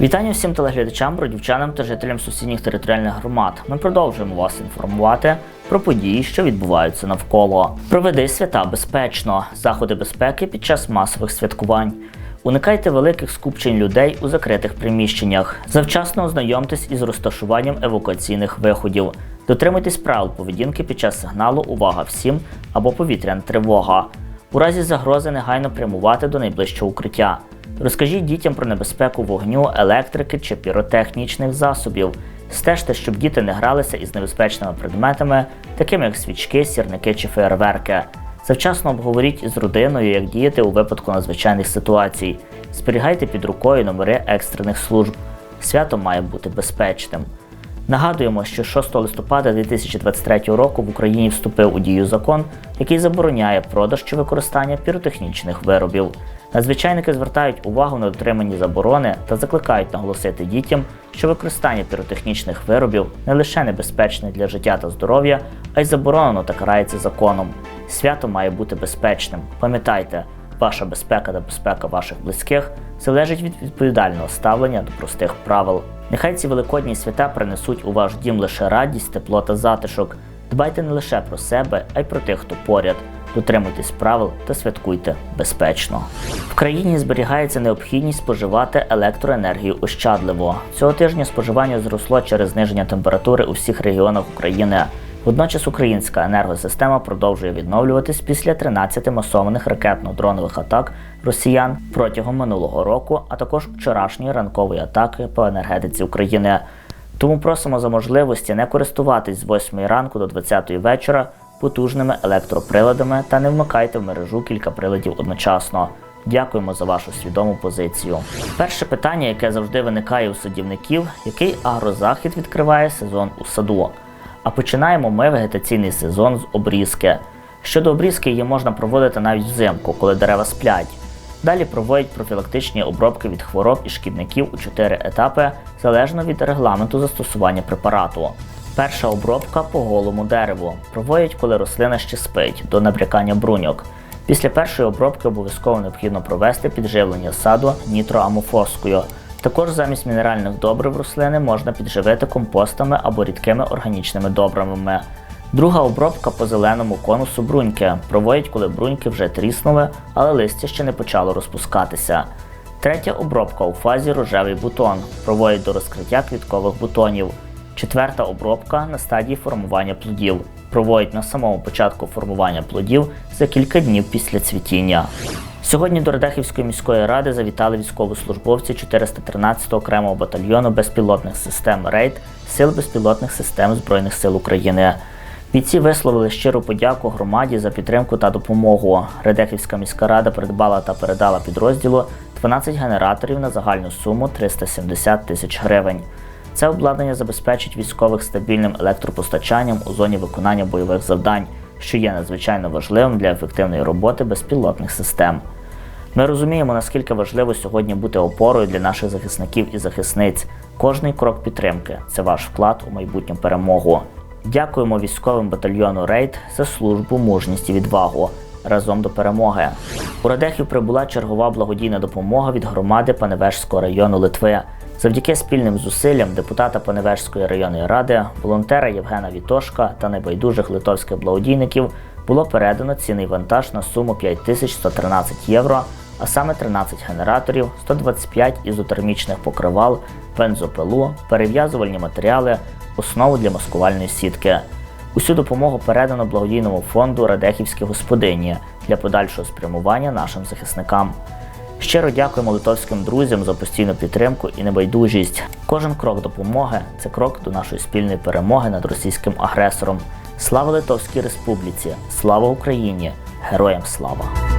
Вітання всім телеглядачам, бродівчанам та жителям сусідніх територіальних громад. Ми продовжуємо вас інформувати про події, що відбуваються навколо. Проведи свята безпечно, заходи безпеки під час масових святкувань. Уникайте великих скупчень людей у закритих приміщеннях. Завчасно ознайомтесь із розташуванням евакуаційних виходів. Дотримуйтесь правил поведінки під час сигналу Увага всім або повітряна тривога. У разі загрози негайно прямувати до найближчого укриття. Розкажіть дітям про небезпеку вогню, електрики чи піротехнічних засобів. Стежте, щоб діти не гралися із небезпечними предметами, такими як свічки, сірники чи феєрверки. Завчасно обговоріть із родиною, як діяти у випадку надзвичайних ситуацій. Зберігайте під рукою номери екстрених служб. Свято має бути безпечним. Нагадуємо, що 6 листопада 2023 року в Україні вступив у дію закон, який забороняє продаж чи використання піротехнічних виробів. Надзвичайники звертають увагу на дотримані заборони та закликають наголосити дітям, що використання піротехнічних виробів не лише небезпечне для життя та здоров'я, а й заборонено та карається законом. Свято має бути безпечним. Пам'ятайте, ваша безпека та безпека ваших близьких залежить від відповідального ставлення до простих правил. Нехай ці великодні свята принесуть у ваш дім лише радість, тепло та затишок. Дбайте не лише про себе, а й про тих, хто поряд. Дотримуйтесь правил та святкуйте безпечно. В країні зберігається необхідність споживати електроенергію ощадливо. Цього тижня споживання зросло через зниження температури у всіх регіонах України. Водночас українська енергосистема продовжує відновлюватись після 13 масованих ракетно-дронових атак росіян протягом минулого року, а також вчорашньої ранкової атаки по енергетиці України. Тому просимо за можливості не користуватись з 8 ранку до 20 вечора потужними електроприладами та не вмикайте в мережу кілька приладів одночасно. Дякуємо за вашу свідому позицію. Перше питання, яке завжди виникає у садівників, який агрозахід відкриває сезон у саду. А починаємо ми вегетаційний сезон з обрізки. Щодо обрізки, її можна проводити навіть взимку, коли дерева сплять. Далі проводять профілактичні обробки від хвороб і шкідників у чотири етапи, залежно від регламенту застосування препарату. Перша обробка по голому дереву. Проводять, коли рослина ще спить, до набрякання бруньок. Після першої обробки обов'язково необхідно провести підживлення саду нітроамофоскою. Також замість мінеральних добрив рослини можна підживити компостами або рідкими органічними добривами. Друга обробка по зеленому конусу бруньки. Проводять, коли бруньки вже тріснули, але листя ще не почало розпускатися. Третя обробка у фазі рожевий бутон. Проводять до розкриття квіткових бутонів. Четверта обробка на стадії формування плодів. Проводять на самому початку формування плодів за кілька днів після цвітіння. Сьогодні до Радехівської міської ради завітали військовослужбовці 413 окремого батальйону безпілотних систем РЕЙД Сил безпілотних систем Збройних сил України. Бійці висловили щиру подяку громаді за підтримку та допомогу. Радехівська міська рада придбала та передала підрозділу 12 генераторів на загальну суму 370 тисяч гривень. Це обладнання забезпечить військових стабільним електропостачанням у зоні виконання бойових завдань, що є надзвичайно важливим для ефективної роботи безпілотних систем. Ми розуміємо, наскільки важливо сьогодні бути опорою для наших захисників і захисниць. Кожний крок підтримки це ваш вклад у майбутню перемогу. Дякуємо військовим батальйону Рейд за службу, мужність і відвагу. Разом до перемоги. У Радехів прибула чергова благодійна допомога від громади Паневежського району Литви. Завдяки спільним зусиллям депутата Паневежської районної ради, волонтера Євгена Вітошка та небайдужих литовських благодійників було передано цінний вантаж на суму 5113 євро, а саме 13 генераторів, 125 ізотермічних покривал, бензопилу, перев'язувальні матеріали, основу для маскувальної сітки. Усю допомогу передано благодійному фонду Радехівські господині для подальшого спрямування нашим захисникам. Щиро дякуємо литовським друзям за постійну підтримку і небайдужість. Кожен крок допомоги це крок до нашої спільної перемоги над російським агресором. Слава Литовській Республіці! Слава Україні! Героям слава!